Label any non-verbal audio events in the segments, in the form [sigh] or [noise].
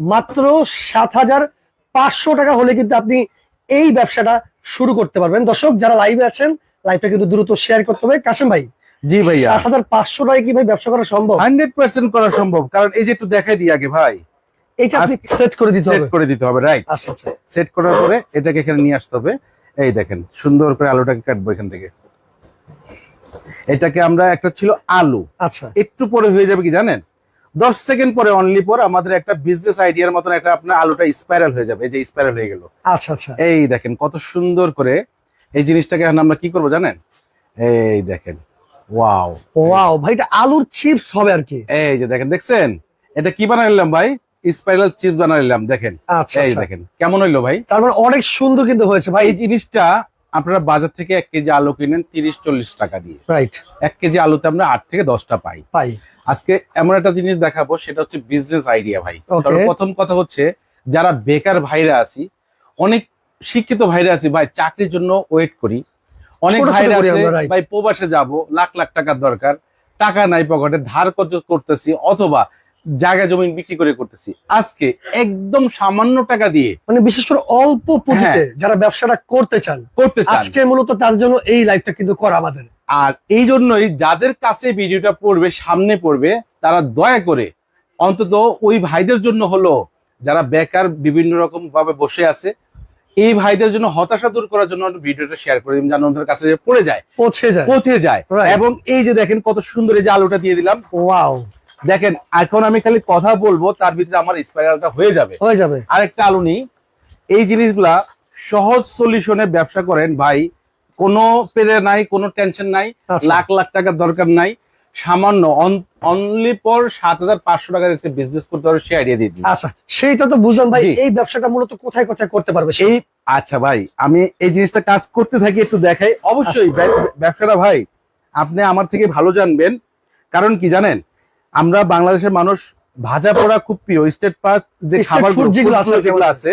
মাত্র সাত হাজার পাঁচশো টাকা হলে কিন্তু আপনি এই ব্যবসাটা শুরু করতে পারবেন। দর্শক যারা লাইভে আছেন লাইভটা কিন্তু দ্রুত শেয়ার করতে হবে। কাশেম ভাই জি ভাইয়া। সাত হাজার পাঁচশো টাকায় কি ভাই ব্যবসা করা সম্ভব? হান্ড্রেড পার্সেন্ট করা সম্ভব কারণ এই যে একটু দেখাই দিই আগে ভাই। এটা আপনি সেট করে দিতে সেট করে দিতে হবে রাইট আচ্ছা আচ্ছা। সেট করার পরে এটাকে এখানে নিয়ে আসতে হবে। এই দেখেন সুন্দর করে আলুটাকে কাটবো এখান থেকে। এটাকে আমরা একটা ছিল আলু। আচ্ছা। একটু পরে হয়ে যাবে কি জানেন? দশ সেকেন্ড পরে অনলি পর আমাদের একটা বিজনেস আইডিয়ার মতন একটা আপনার আলুটা স্পাইরাল হয়ে যাবে এই যে স্পাইরাল হয়ে গেল। আচ্ছা আচ্ছা। এই দেখেন কত সুন্দর করে এই জিনিসটাকে এখন আমরা কি করব জানেন? এই দেখেন ওয়াও ওয়াও ভাই এটা আলুর চিপস হবে আর কি। এই যে দেখেন দেখছেন? এটা কি বানাইলাম ভাই? স্পাইরাল চিজ বানাইলাম দেখেন। আচ্ছা এই আচ্ছা। দেখেন কেমন হইল ভাই? তার মানে অনেক সুন্দর কিন্তু হয়েছে ভাই। এই জিনিসটা আপনারা বাজার থেকে এক কেজি আলু কিনেন তিরিশ চল্লিশ টাকা দিয়ে। রাইট এক কেজি আলুতে আমরা আট থেকে দশটা পাই। পাই। আজকে এমন একটা জিনিস দেখাবো সেটা হচ্ছে বিজনেস আইডিয়া ভাই। প্রথম কথা হচ্ছে যারা বেকার ভাইরা আছি অনেক শিক্ষিত ভাইরা আছি ভাই চাকরির জন্য ওয়েট করি। অনেক ভাইরা আছে ভাই প্রবাসে যাব লাখ লাখ টাকার দরকার টাকা নাই পকেটে ধার করতেছি অথবা জায়গা জমি বিক্রি করে করতেছি। আজকে একদম সামান্য টাকা দিয়ে মানে বিশেষ করে অল্প পুঁজিতে যারা ব্যবসাটা করতে চান করতে চান। আজকে মূলত তার জন্য এই লাইভটা কিন্তু করা আমাদের। আর এই জন্যই যাদের কাছে ভিডিওটা পড়বে সামনে পড়বে তারা দয়া করে অন্তত ওই ভাইদের জন্য হলো যারা বেকার বিভিন্ন রকম ভাবে বসে আছে এই ভাইদের জন্য হতাশা দূর করার জন্য ভিডিওটা শেয়ার করে দিন যেন ওদের কাছে পড়ে যায়। পৌঁছে যায়। পৌঁছে যায়। এবং এই যে দেখেন কত সুন্দর এই যে আলুটা দিয়ে দিলাম। ওয়াও দেখেন এখন আমি খালি কথা বলব তার ভিতরে আমার স্পাইরালটা হয়ে যাবে। হয়ে যাবে। আরেকটা আলু নিই। এই জিনিসগুলা সহজ সলিউশনে ব্যবসা করেন ভাই কোনো পেরে নাই কোনো টেনশন নাই আচ্ছা। লাখ লাখ টাকার দরকার নাই। সামান্য অনলি পর সাত হাজার পাঁচশো টাকার বিজনেস করতে পারবে সে আইডিয়া দিয়ে দিন। আচ্ছা সেইটা তো বুঝলাম ভাই এই ব্যবসাটা মূলত কোথায় কোথায় করতে পারবে সেই আচ্ছা ভাই আমি এই জিনিসটা কাজ করতে থাকি একটু দেখাই। অবশ্যই আচ্ছা। ব্যবসাটা ভাই আপনি আমার থেকে ভালো জানবেন। কারণ কি জানেন? আমরা বাংলাদেশের মানুষ ভাজা পোড়া খুব প্রিয়। স্টেট পার্ক যে খাবার যেগুলো আছে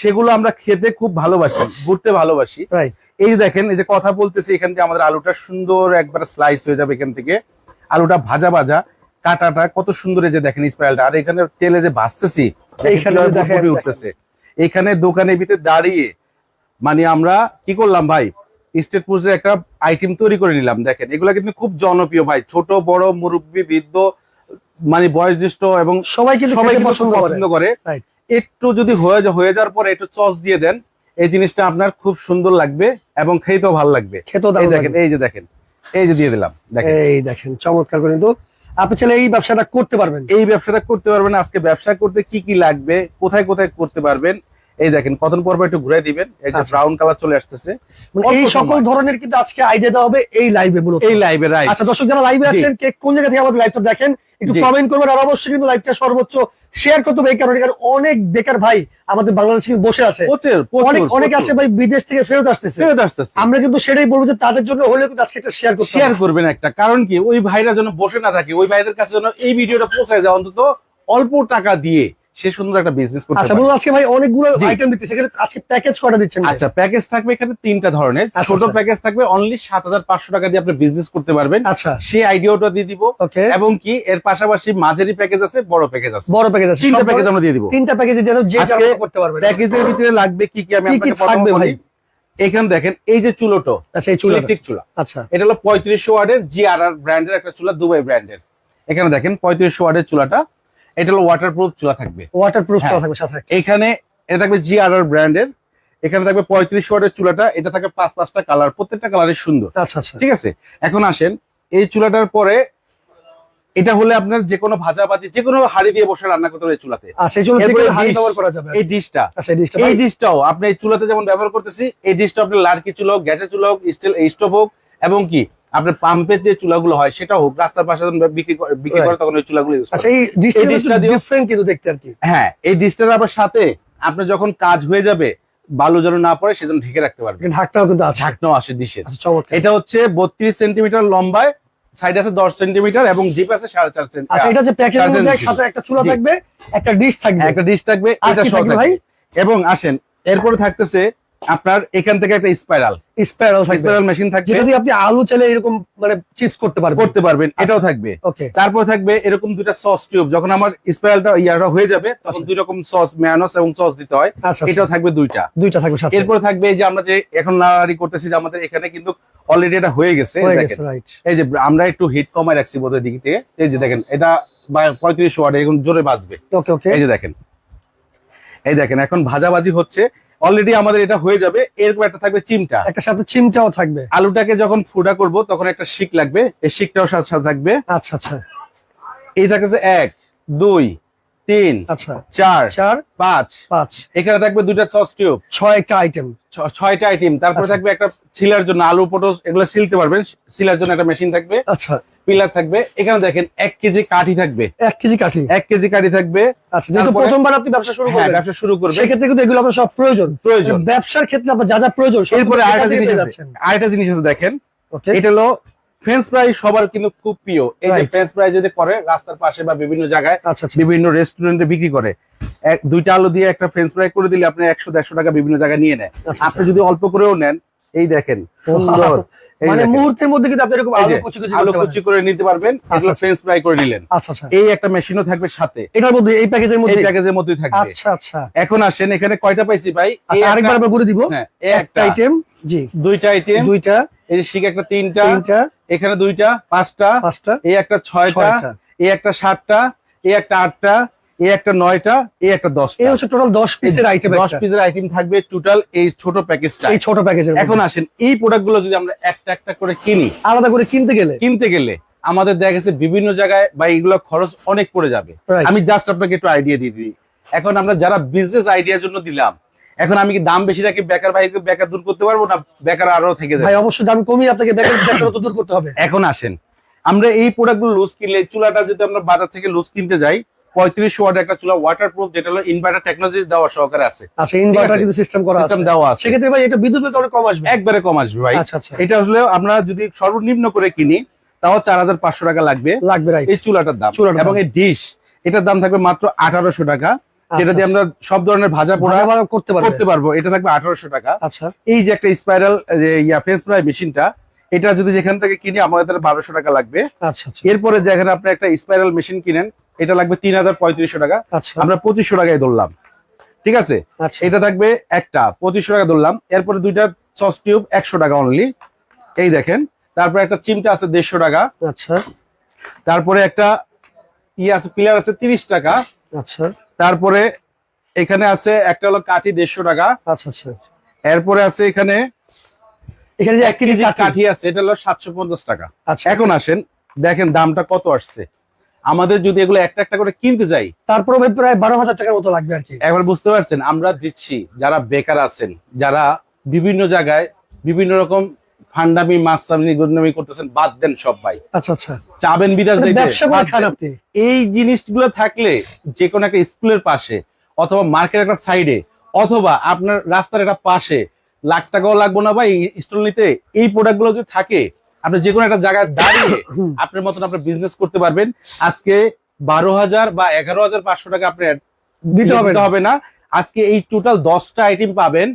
সেগুলো আমরা খেতে খুব ভালোবাসি ঘুরতে ভালোবাসি। এই দেখেন এই যে কথা বলতেছি এখান থেকে আমাদের আলুটা সুন্দর একবার স্লাইস হয়ে যাবে এখান থেকে। আলুটা ভাজা ভাজা কাটাটা কত সুন্দর এই যে দেখেন স্পাইরালটা। আর এখানে তেলে যে ভাজতেছি। উঠতেছে। এখানে দোকানের ভিতরে দাঁড়িয়ে মানে আমরা কি করলাম ভাই? স্টেট পুজোর একটা আইটেম তৈরি করে নিলাম দেখেন। এগুলা কিন্তু খুব জনপ্রিয় ভাই। ছোট বড় মুরব্বী বৃদ্ধ মানে বয়োজ্যেষ্ঠ এবং সবাই কিন্তু সবাই পছন্দ করে. একটু যদি হয়ে হয়ে যাওয়ার পরে একটু চস দিয়ে দেন এই জিনিসটা আপনার খুব সুন্দর লাগবে এবং খেতেও ভালো লাগবে। দেখেন এই যে দেখেন এই যে দিয়ে দিলাম দেখেন। এই দেখেন চমৎকার করে কিন্তু। আপনি চাইলে এই ব্যবসাটা করতে পারবেন। এই ব্যবসাটা করতে পারবেন আজকে ব্যবসা করতে কি কি লাগবে কোথায় কোথায় করতে পারবেন এই দেখেন কতন পর পর একটু ঘুরে দিবেন। এই যে আচ্ছা। ব্রাউন কালার চলে আসতেছে। মানে এই সকল ধরনের কিন্তু আজকে আইডিয়া দেওয়া হবে এই লাইভে মূলত। এই লাইভে রাইট আচ্ছা দর্শক যারা লাইভে আছেন কে কোন জায়গা থেকে আমাদের লাইভটা দেখেন একটু কমেন্ট করবেন আর অবশ্যই কিন্তু লাইভটা সর্বোচ্চ শেয়ার করতে হবে এই কারণে কারণ অনেক বেকার ভাই আমাদের বাংলাদেশে কিন্তু বসে আছে। অনেক অনেক আছে ভাই বিদেশ থেকে ফেরত আসতেছে। ফেরত আসতেছে। আমরা কিন্তু সেটাই বলব যে তাদের জন্য হলেও কিন্তু আজকে একটা শেয়ার করতে শেয়ার করবেন একটা। কারণ কি? ওই ভাইরা যেন বসে না থাকে ওই ভাইদের কাছে যেন এই ভিডিওটা পৌঁছায় যায় অন্তত অল্প টাকা দিয়ে। সে সুন্দর একটা বিজনেস করতে আচ্ছা বলুন আজকে ভাই অনেকগুলো। আইটেম দিতেছে এখানে আজকে প্যাকেজ কটা দিচ্ছেন আচ্ছা প্যাকেজ থাকবে এখানে তিনটা ধরনের। আচ্ছা, ছোট আচ্ছা। প্যাকেজ থাকবে অনলি সাত হাজার পাঁচশো টাকা দিয়ে আপনি বিজনেস করতে পারবেন। আচ্ছা। সেই আইডিয়াটা দিয়ে দিব। এবং কি এর পাশাপাশি মাঝারি প্যাকেজ আছে বড় প্যাকেজ আছে। বড় প্যাকেজ আছে। তিনটা প্যাকেজ আমরা দিয়ে দিব। তিনটা প্যাকেজে দিয়ে যে আজকে করতে পারবেন। প্যাকেজের ভিতরে লাগবে কি কি? আমি আপনাকে প্রথমে থাকবে ভাই? বলি এখানে দেখেন এই যে চুলোটো আচ্ছা এই চুলা ইলেকট্রিক চুলা। আচ্ছা। এটা হলো পঁয়ত্রিশশো ওয়ার্ডের জি আর আর ব্র্যান্ডের একটা চুলা দুবাই ব্র্যান্ডের এখানে দেখেন পঁয়ত্রিশশো ওয়ার্ডের চুলাটা এটা হলো ওয়াটার প্রুফ চুলা থাকবে। ওয়াটার প্রুফ হ্যাঁ। থাকবে সাথে এখানে এটা থাকবে জি আর আর ব্র্যান্ডের এখানে থাকবে পঁয়ত্রিশ ওয়াটের চুলাটা এটা থাকবে পাঁচ পাঁচটা কালার প্রত্যেকটা কালারের সুন্দর। আচ্ছা আচ্ছা। ঠিক আছে? এখন আসেন এই চুলাটার পরে এটা হলে আপনার যে কোনো ভাজা ভাজি যে কোনো হাড়ি দিয়ে বসে রান্না করতে হবে চুলাতে। আচ্ছা এই চুলা এরপরে থেকে হাড়ি dish। ব্যবহার করা যাবে। এই ডিশটা আচ্ছা এই ডিশটা এই ডিশটাও আপনি এই চুলাতে যেমন ব্যবহার করতেছি এই ডিশটা আপনার লাড়কি চুলা হোক গ্যাসের চুলা হোক স্টিল স্টোভ হোক এবং কি? আপনার পাম্পের যে চুলাগুলো হয় সেটা হোক রাস্তার পাশে বিক্রি করে- বিক্রি করে তখন ওই চুলাগুলো আচ্ছা এই। ডিফারেন্ট কিন্তু দেখতে আর কি। হ্যাঁ এই আবার সাথে আপনার যখন কাজ হয়ে যাবে বালু যেন না পড়ে সেজন্য ঢেকে রাখতে পারবে কিন্তু আছে। আসে ডিশের আচ্ছা এটা হচ্ছে বত্রিশ সেন্টিমিটার লম্বায় সাইড আছে দশ সেন্টিমিটার এবং ডিপ আছে সাড়ে চার আচ্ছা সেন্টিমিটার দিছি। সাথে একটা চুলা থাকবে একটা ডিশ থাকবে। একটা ডিশ থাকবে এটা সহ? এবং আসেন এরপরে থাকতেছে আপনার এখান থেকে একটা স্পাইরাল স্পাইরাল স্পাইরাল মেশিন থাকবে। যেটা দিয়ে আপনি আলু চাইলে এরকম মানে চিপস করতে পারবেন। করতে পারবেন এটাও থাকবে। ওকে তারপর থাকবে এরকম দুইটা সস টিউব যখন আমার স্পাইরালটা ইয়াটা হয়ে যাবে তখন আচ্ছা। দুই রকম সস ম্যানোস এবং সস দিতে হয়। আচ্ছা আচ্ছা। এটাও থাকবে দুইটা। দুইটা থাকবে সাথে। এরপর থাকবে এই যে আমরা যে এখন নাড়াড়ি করতেছি যে আমাদের এখানে কিন্তু অলরেডি এটা হয়ে গেছে এই যে আমরা একটু হিট কমায় রাখছি বোধহয় দিক থেকে। এই যে দেখেন এটা পঁয়ত্রিশ ওয়াট এখন জোরে বাজবে। ওকে ওকে এই যে দেখেন। এই দেখেন এখন ভাজাভাজি হচ্ছে। অলরেডি আমাদের এটা হয়ে যাবে। এরকম একটা থাকবে চিমটা। একটা সাথে চিমটাও থাকবে। আলুটাকে যখন ফুটা করব তখন একটা শিক লাগবে। এই শিকটাও সাথে সাথে থাকবে। আচ্ছা আচ্ছা। এই থাকছে এক দুই তিন আচ্ছা। চার চার পাঁচ। পাঁচ। এখানে থাকবে দুইটা সস টিউব ছয়টা আইটেম ছয়টা আইটেম তারপরে আচ্ছা। থাকবে একটা সিলার জন্য আলু পটল এগুলো সিলতে পারবেন। সিলার জন্য একটা মেশিন থাকবে। আচ্ছা। পিলার থাকবে। এখানে দেখেন এক কেজি কাঠি থাকবে। এক কেজি কাঠি। এক কেজি কাঠি থাকবে। আচ্ছা যেহেতু প্রথমবার আপনি ব্যবসা শুরু হ্যাঁ করবেন ব্যবসা শুরু সেক্ষেত্রে কিন্তু এগুলো আপনার সব প্রয়োজন। প্রয়োজন। ব্যবসার ক্ষেত্রে আপনার যা যা প্রয়োজন এরপরে আরেকটা জিনিস আছে। আরেকটা জিনিস আছে দেখেন। এটা হলো ফ্রেঞ্চ ফ্রাই সবার কিন্তু খুব প্রিয়। এই যে. ফ্রেঞ্চ ফ্রাই যদি করে রাস্তার পাশে বা বিভিন্ন জায়গায় আচ্ছা আচ্ছা। বিভিন্ন রেস্টুরেন্টে বিক্রি করে এক দুইটা আলু দিয়ে একটা ফ্রেঞ্চ ফ্রাই করে দিলে আপনি একশো দেড়শো টাকা বিভিন্ন জায়গায় নিয়ে নেয় আচ্ছা, আপনি যদি অল্প করেও নেন এই দেখেন সুন্দর। [laughs] মানে মুহূর্তের মধ্যে কিন্তু আপনি এরকম আলু কুচি কুচি আলু কুচি করে নিতে পারবেন এগুলো। ফ্রেঞ্চ ফ্রাই করে নিলেন। আচ্ছা আচ্ছা। এই একটা মেশিনও থাকবে সাথে। এটার মধ্যে এই প্যাকেজের এই মধ্যে প্যাকেজের মধ্যেই থাকবে। আচ্ছা আচ্ছা। এখন আসেন এখানে কয়টা পাইছি ভাই? এই আচ্ছা আরেকবার আমরা করে দিব। হ্যাঁ, একটা আইটেম জি। দুইটা আইটেম দুইটা। এই যে শিখ একটা তিনটা। তিনটা। এখানে দুইটা পাঁচটা পাঁচটা এই একটা ছয়টা এই একটা সাতটা এই একটা আটটা এই একটা নয়টা এই একটা দশটা। এই হচ্ছে টোটাল দশ পিসের আইটেম দশ পিসের আইটেম থাকবে টোটাল এই ছোট প্যাকেজটা এই ছোট প্যাকেজের এখন আসেন এই প্রোডাক্টগুলো যদি আমরা একটা একটা করে কিনি আলাদা করে কিনতে গেলে? কিনতে গেলে আমাদের দেখা গেছে বিভিন্ন জায়গায় বা এইগুলো খরচ অনেক পড়ে যাবে। আমি জাস্ট আপনাকে একটু আইডিয়া দিয়ে দিই। এখন আমরা যারা বিজনেস আইডিয়ার জন্য দিলাম এখন আমি কি দাম বেশি রাখি বেকার ভাইকে বেকার দূর করতে পারব না? বেকার আরও থেকে যাবে। ভাই অবশ্যই দাম কমিয়ে আপনাকে ব্যাকের ব্যাকের তো দূর করতে হবে। এখন আসেন। আমরা এই প্রোডাক্টগুলো লুজ কিনলে চুলাটা যদি আমরা বাজার থেকে লুজ কিনতে যাই পঁয়ত্রিশ ওয়াট একটা চুলা ওয়াটার প্রুফ যেটা হলো ইনভার্টার টেকনোলজি দেওয়া সহকারে আছে। আচ্ছা ইনভার্টার কিন্তু সিস্টেম করা আছে। সিস্টেম দেওয়া আছে। সেক্ষেত্রে ভাই এটা বিদ্যুৎ বিল অনেক কম আসবে। একবারে কম আসবে ভাই। আচ্ছা আচ্ছা। এটা আসলে আমরা যদি সর্বনিম্ন করে কিনি তাও চার হাজার পাঁচশো টাকা লাগবে। লাগবে এই চুলাটার দাম। এবং এই ডিশ এটার দাম থাকবে মাত্র আঠারোশো টাকা। যেটা দিয়ে আমরা সব ধরনের ভাজা পোড়া করতে পারবে। করতে পারব। এটা থাকবে আঠারোশো টাকা। আচ্ছা। এই যে একটা স্পাইরাল ইয়া ফেন্স ফ্রাই মেশিনটা এটা যদি যেখান থেকে কিনি আমাদের বারোশো টাকা লাগবে। আচ্ছা আচ্ছা। এরপরে যেখানে আপনি একটা স্পাইরাল মেশিন কিনেন এটা লাগবে তিন হাজার পঁয়ত্রিশশো টাকা। আচ্ছা। আমরা পঁচিশশো টাকায় ধরলাম। ঠিক আছে? আচ্ছা। এটা থাকবে একটা পঁচিশশো টাকা ধরলাম। এরপরে দুইটা সস টিউব একশো টাকা অনলি এই দেখেন তারপরে একটা চিমটা আছে দেড়শো টাকা। আচ্ছা। তারপরে একটা ইয়ে আছে পিলার আছে তিরিশ টাকা। আচ্ছা। তারপরে এখানে আছে একটা হলো কাঠি দেড়শো টাকা। আচ্ছা আচ্ছা। এরপরে আছে এখানে এখানে যে এক কেজি কাঠি। আছে এটা হলো সাতশো পঞ্চাশ টাকা। আচ্ছা। এখন আসেন দেখেন দামটা কত আসছে। আমাদের যদি এগুলো একটা একটা করে কিনতে যাই তারপরে প্রায় বারো হাজার টাকার মতো লাগবে আর কি। একবার বুঝতে পারছেন আমরা দিচ্ছি যারা বেকার আছেন যারা বিভিন্ন জায়গায় বিভিন্ন রকম ফান্ডামি মাসামি গুন্ডামি করতেছেন বাদ দেন সব ভাই। আচ্ছা আচ্ছা। চাবেন বিরাজ মানে। আপনি এই জিনিসগুলো থাকলে যে কোনো একটা স্কুলের পাশে অথবা মার্কেট একটা সাইডে অথবা আপনার রাস্তার একটা পাশে লাখ টাকাও লাগবো না ভাই স্টল নিতে এই প্রোডাক্টগুলো যদি থাকে আপনি যে কোনো একটা জায়গায় দাঁড়িয়ে [coughs] আপনার মতন আপনার বিজনেস করতে পারবেন। আজকে বারো হাজার বা এগারো হাজার পাঁচশো টাকা আপনি দিতে না। হবে না। আজকে এই টোটাল দশটা আইটেম পাবেন।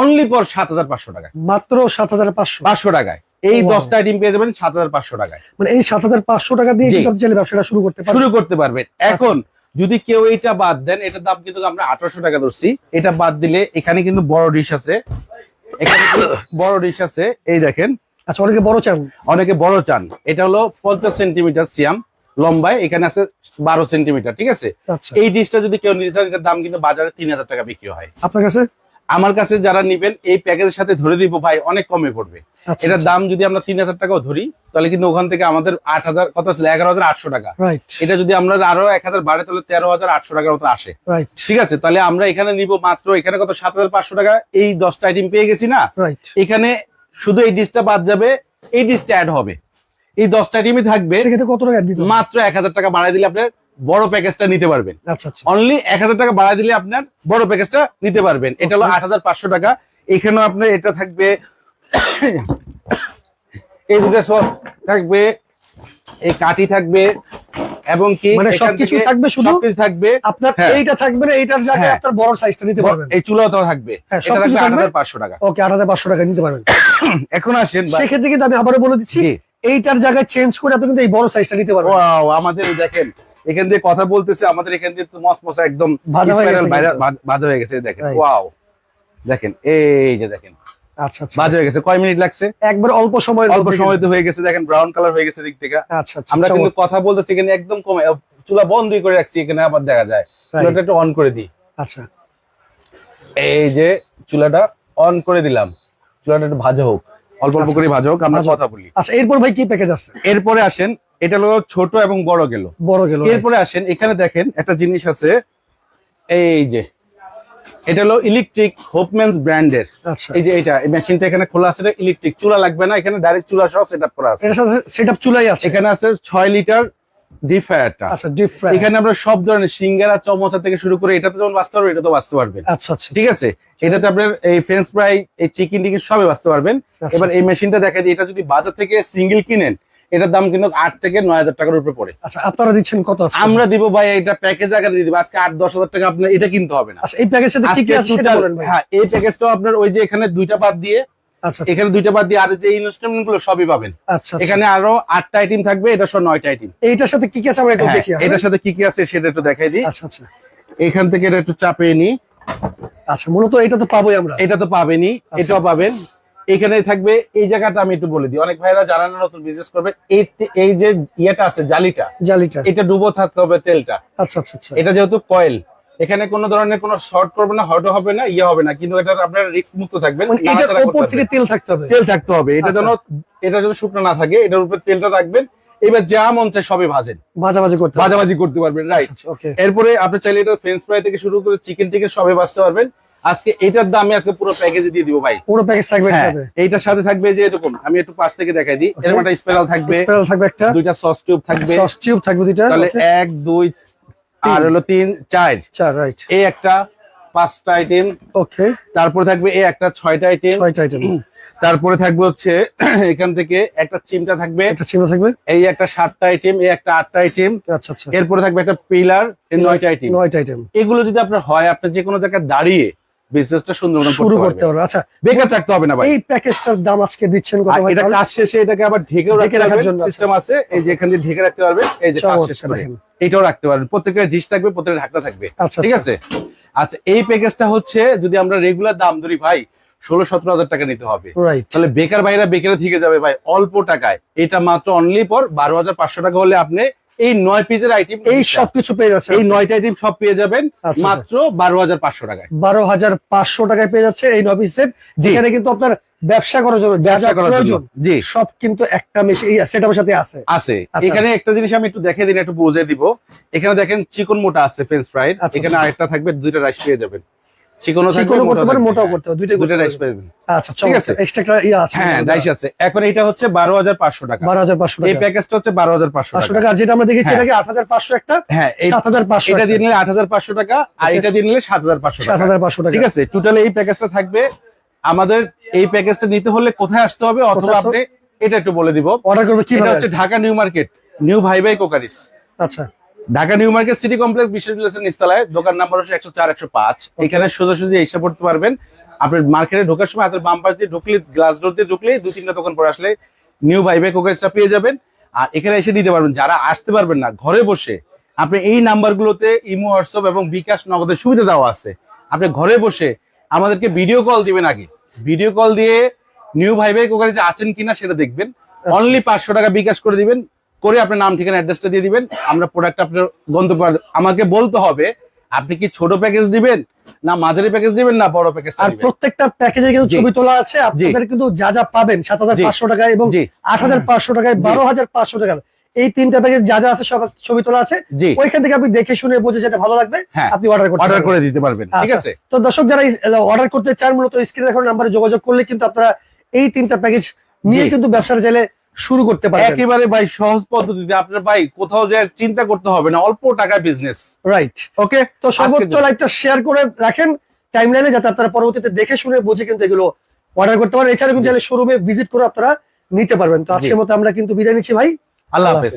অনলি পর সাত হাজার পাঁচশো টাকায়। মাত্র সাত হাজার পাঁচশো। পাঁচশো টাকায়। এই দশটা আইটেম পেয়ে যাবেন সাত হাজার পাঁচশো টাকায়। মানে এই সাত হাজার পাঁচশো টাকা দিয়ে চাইলে ব্যবসাটা শুরু করতে শুরু করতে পারবেন। এখন যদি কেউ এটা বাদ দেন এটার দাম কিন্তু আমরা আঠারোশো টাকা ধরছি। এটা বাদ দিলে এখানে কিন্তু বড় ডিশ আছে। এখানে বড় ডিশ আছে। এই দেখেন। আচ্ছা অনেকে বড় চান। অনেকে বড় চান। এটা হলো পঞ্চাশ সেন্টিমিটার সিয়াম লম্বায়। এখানে আছে বারো সেন্টিমিটার ঠিক আছে? আচ্ছা। এই ডিশটা যদি কেউ নিতে চান এটার দাম কিন্তু বাজারে তিন হাজার টাকা বিক্রি হয়। আপনার কাছে? আমার কাছে যারা নিবেন এই প্যাকেজের সাথে ধরে দিব ভাই অনেক কমে পড়বে। আচ্ছা এটার দাম যদি আমরা তিন হাজার টাকাও ধরি তাহলে কিন্তু ওখান থেকে আমাদের আট হাজার কত ছিল এগারো হাজার আটশো টাকা। এটা যদি আমরা আরও এক হাজার বাড়ে তাহলে তেরো হাজার আটশো টাকার মতো আসে। ঠিক আছে তাহলে আমরা এখানে নিব মাত্র এখানে কত? সাত হাজার পাঁচশো টাকা। এই দশটা আইটেম পেয়ে গেছি না? এখানে শুধু এই ডিশটা বাদ যাবে এই ডিশটা অ্যাড হবে। এই দশটা আইটেমই থাকবে কত টাকা মাত্র এক হাজার টাকা বাড়াই দিলে আপনার বড় প্যাকেজটা নিতে পারবেন। আচ্ছা আচ্ছা। অনলি এক হাজার টাকা বাড়াই দিলে আপনার বড় প্যাকেজটা নিতে পারবেন। এটা হলো আট হাজার পাঁচশো টাকা। এখানেও আপনার এটা থাকবে এই দুটো সস থাকবে এই কাঠি থাকবে এবং কি মানে সবকিছু থাকবে শুধু? সবকিছু থাকবে। আপনার হ্যাঁ। এইটা থাকবে না এইটার জায়গায় হ্যাঁ। আপনার বড় সাইজটা নিতে পারবেন। এই চুলাটাও থাকবে। হ্যাঁ, এটা থাকবে আট থাকবে। হাজার পাঁচশো টাকা। ওকে আট হাজার পাঁচশো টাকা নিতে পারবেন। [laughs] এখন আসেন ভাই। সেক্ষেত্রে কিন্তু আমি আবারও বলে দিচ্ছি এইটার জায়গায় চেঞ্জ করে আপনি কিন্তু এই বড় সাইজটা নিতে পারবেন। আমাদের দেখেন এখান দিয়ে কথা বলতেছে আমাদের এখান দিয়ে তো মস মশা একদম ভাজা হয়ে গেছে দেখেন. ওয়াও দেখেন এই যে দেখেন। আচ্ছা আচ্ছা। ভাজা হয়ে গেছে। কয় মিনিট লাগছে? একবার অল্প সময়ের অল্প সময় তো হয়ে গেছে দেখেন ব্রাউন কালার হয়ে গেছে দিক থেকে। আচ্ছা আচ্ছা আমরা কিন্তু কথা বলতেছি এখানে একদম কমে চুলা বন্ধই করে রাখছি এখানে আবার দেখা যায়। চুলাটা একটু অন করে দিই। আচ্ছা। এই যে চুলাটা অন করে দিলাম। চুলাটা একটু ভাজা হোক। অল্প অল্প। করে ভাজা হোক আমরা কথা বলি। আচ্ছা এরপর ভাই কি প্যাকেজ আছে? এরপরে আসেন এটা হলো ছোট এবং বড় গেল। বড় গেল এরপরে আসেন এখানে দেখেন একটা জিনিস আছে এই যে এটা হলো ইলেকট্রিক হোপম্যানস ব্র্যান্ডের আচ্ছা। এই যে এটা এই মেশিনটা এখানে খোলা আছে ইলেকট্রিক চুলা লাগবে না এখানে ডাইরেক্ট চুলা সহ সেটআপ করা আছে। এটার সাথে সেটআপ চুলাই আছে। এখানে আছে ছয় লিটার ডিপ ফায়ারটা আচ্ছা ডিপ ফ্রাই এখানে আমরা সব ধরনের সিঙ্গারা চমচা থেকে শুরু করে এটাতে যেমন বাঁচতে পারবেন এটা তো বাঁচতে পারবেন। আচ্ছা আচ্ছা। ঠিক আছে? এটাতে আপনার এই ফ্রেঞ্চ ফ্রাই এই চিকেন টিকেন সবই বাঁচতে পারবেন। আচ্ছা, এবার এই মেশিনটা দেখা দিই এটা যদি বাজার থেকে সিঙ্গেল কিনেন এটার দাম কিন্তু আট থেকে নয় হাজার টাকার উপরে পড়ে। আচ্ছা আপনারা দিচ্ছেন কত আমরা দিব ভাই এটা প্যাকেজ আকারে দিব। আজকে আট দশ হাজার টাকা আপনার এটা কিনতে হবে না। আচ্ছা এই প্যাকেজের সাথে কি আছে সেটা বলেন ভাই। হ্যাঁ এই প্যাকেজটাও আপনার ওই যে এখানে দুইটা বাদ দিয়ে আচ্ছা আচ্ছা, এখানে দুইটা বাদ দিয়ে আর যে ইনস্ট্রুমেন্টগুলো সবই পাবেন। এখানে আরও আটটা আইটেম থাকবে এটা সব নয়টা আইটেম এইটার সাথে কি কি আছে? আমরা একটু দেখি হ্যাঁ? এটার সাথে কি কি আছে সেটা একটু দেখাই দিই। আচ্ছা আচ্ছা। এখান থেকে এটা একটু চাপিয়ে নিই। আচ্ছা মূলত এটা তো পাবোই আমরা। এটা তো পাবেনই। এটাও পাবেন। এখানে থাকবে। এই জায়গাটা আমি একটু বলে দিই। অনেক ভাইরা যারা না নতুন বিজনেস করবে এই যে ইয়েটা আছে জালিটা জালিটা। এটা ডুবো থাকতে হবে তেলটা। আচ্ছা আচ্ছা আচ্ছা। এটা যেহেতু কয়েল এখানে কোনো ধরনের কোনো শর্ট করবে না হটও হবে না ইয়ে হবে না কিন্তু এটা আপনার রিস্ক মুক্ত থাকবেন মানে উপর থেকে তেল থাকতে হবে। তেল থাকতে হবে। এটা আচ্ছা। যেন এটা যেন শুকনো না থাকে এটার উপর তেলটা রাখবেন। এবার যা মন চায় সবই ভাজেন। ভাজাভাজি করতে ভাজাভাজি করতে পারবেন রাইট আচ্ছা ওকে এরপরে আপনি চাইলে এটা ফ্রেঞ্চ ফ্রাই থেকে শুরু করে চিকেন টিকেন সবই ভাজতে পারবেন। আজকে এটার দামে আজকে পুরো প্যাকেজে দিয়ে দিব ভাই। পুরো প্যাকেজ থাকবে হ্যাঁ এইটার সাথে থাকবে যে এরকম আমি একটু পাশ থেকে দেখাই দিই. এরকম একটা স্পেশাল থাকবে। স্পেশাল থাকবে একটা। দুইটা সস টিউব থাকবে। সস টিউব থাকবে দুইটা তাহলে? এক দুই আর হলো তিন চার। চার রাইট এই একটা পাঁচটা আইটেম ওকে তারপরে থাকবে এই একটা ছয়টা আইটেম ছয়টা আইটেম [clears throat] তারপরে থাকবে হচ্ছে [clears throat] এখান থেকে একটা চিমটা থাকবে। একটা চিমড়া থাকবে? এই একটা সাতটা আইটেম এই একটা আটটা আইটেম আচ্ছা আচ্ছা। এরপরে থাকবে একটা পিলার এই নয়টা আইটেম নয়টা আইটেম এগুলো যদি আপনার হয় আপনি যে কোনো জায়গায় দাঁড়িয়ে বিজনেসটা সুন্দর শুরু করতে পারবে। আচ্ছা বেকার থাকতে হবে না ভাই। এই প্যাকেজটার দাম আজকে দিচ্ছেন কত ভাই এটা কাজ শেষে এটাকে আবার ঢেকেও ঢেকে রাখার জন্য সিস্টেম আছে এই যে এখান দিয়ে ঢেকে রাখতে পারবেন এই যে কাজ শেষ করে। এটাও রাখতে পারবেন। প্রত্যেকের ডিশ থাকবে প্রত্যেকের ঢাকনা থাকবে। আচ্ছা ঠিক আচ্ছা। আছে? আচ্ছা এই প্যাকেজটা হচ্ছে যদি আমরা রেগুলার দাম ধরি ভাই ষোলো সতেরো হাজার টাকা নিতে হবে। তাহলে বেকার ভাইরা বেকারে থেকে যাবে ভাই অল্প টাকায়। এটা মাত্র অনলি পর বারো হাজার পাঁচশো টাকা হলে আপনি এই নয় পিসের আইটেম এই সব কিছু পেয়ে যাচ্ছে এই নয়টা আইটেম সব পেয়ে যাবেন আচ্ছা। মাত্র বারো হাজার পাঁচশো টাকায়। বারো হাজার পাঁচশো টাকায় পেয়ে যাচ্ছে এই সেট জি। যেখানে কিন্তু আপনার ব্যবসা করার জন্য যা যা প্রয়োজন জি। সব কিন্তু একটা মেশিন এই সেটআপের সাথে আছে। আছে। আচ্ছা। এখানে একটা জিনিস আমি একটু দেখে দিন একটু বুঝে দিব। এখানে দেখেন চিকন মোটা আছে ফ্রেঞ্চ ফ্রাইড আচ্ছা, এখানে আচ্ছা। আরেকটা থাকবে দুইটা রাইস পেয়ে যাবেন। চিকনও থাকবে চিকনও করতে পারেন মোটাও করতে পারেন দুইটাই দুইটা করতে রাইস পারবেন। পেয়ে যাবেন আচ্ছা ঠিক আছে। এক্সট্রা একটা ইয়ে আছে হ্যাঁ রাইস আছে। এখন এটা হচ্ছে টাকা। এই প্যাকেজটা হচ্ছে আর যেটা আমরা দেখেছি হ্যাঁ। এটাকে একটা? হ্যাঁ এটা দিয়ে নিলে আট হাজার পাঁচশো টাকা আর এটা দিয়ে নিলে টাকা। টাকা। ঠিক আছে? টোটাল এই প্যাকেজটা থাকবে। আমাদের এই প্যাকেজটা নিতে হলে কোথায় আসতে হবে অথবা আপনি এটা একটু বলে দিব। অর্ডার করবে এটা হচ্ছে ঢাকা নিউ মার্কেট নিউ ভাই ভাই কোকারিস। আচ্ছা। Dhaka new market city complex বিশ্ববিদ্যালয়ের নিস্তালায় দোকান নাম্বার হচ্ছে একশো চার একশো পাঁচ। এখানে সোজাসুজি এসে পড়তে পারবেন। আপনি মার্কেটে ঢোকার সময় হাতের বাম পাশ দিয়ে ঢুকলে গ্লাস ডোর দিয়ে ঢুকলে দু তিনটা দোকান পরে আসলে নিউ ভাই ভাই পেয়ে যাবেন। আর এখানে এসে দিতে পারবেন যারা আসতে পারবেন না ঘরে বসে আপনি এই নাম্বারগুলোতে ইমো হোয়াটসঅ্যাপ এবং বিকাশ নগদের সুবিধা দেওয়া আছে। আপনি ঘরে বসে আমাদেরকে ভিডিও কল দিবেন আগে। ভিডিও কল দিয়ে নিউ ভাই ভাই কোকারিজে আছেন কিনা সেটা দেখবেন। অনলি পাঁচশো টাকা বিকাশ করে দিবেন। করে আপনার নাম ঠিকানা অ্যাড্রেসটা দিয়ে দিবেন। আমরা প্রোডাক্ট আপনার গন্তব্য আমাকে বলতে হবে আপনি কি ছোট প্যাকেজ দিবেন না মাঝারি প্যাকেজ দিবেন না বড় প্যাকেজ আর প্রত্যেকটা প্যাকেজে কিন্তু ছবি তোলা আছে। আপনাদের কিন্তু যা যা পাবেন সাত হাজার পাঁচশো টাকায় এবং আট হাজার পাঁচশো টাকায় বারো হাজার পাঁচশো টাকা এই তিনটা প্যাকেজ যা যা আছে সব ছবি তোলা আছে। ওইখান থেকে আপনি দেখে শুনে বুঝে যেটা ভালো লাগবে হ্যাঁ। আপনি অর্ডার করতে অর্ডার করে দিতে পারবেন। ঠিক আচ্ছা। আছে? তো দর্শক যারা অর্ডার করতে চান মূলত স্ক্রিনে এখন নাম্বারে যোগাযোগ করলে কিন্তু আপনারা এই তিনটা প্যাকেজ নিয়ে কিন্তু ব্যবসাটা চাইলে শুরু করতে পারবেন। একেবারে ভাই সহজ পদ্ধতিতে আপনার ভাই কোথাও যে চিন্তা করতে হবে না অল্প টাকা বিজনেস রাইট ওকে তো সর্বোচ্চ লাইভটা শেয়ার করে রাখেন। টাইমলাইনে যাতে আপনারা পরবর্তীতে দেখে শুনে বুঝে কিন্তু এগুলো অর্ডার করতে পারেন। এছাড়া কিন্তু শোরুমে ভিজিট করে আপনারা নিতে পারবেন। তো আজকের মতো আমরা কিন্তু বিদায় নিচ্ছি ভাই। আল্লাহ হাফেজ।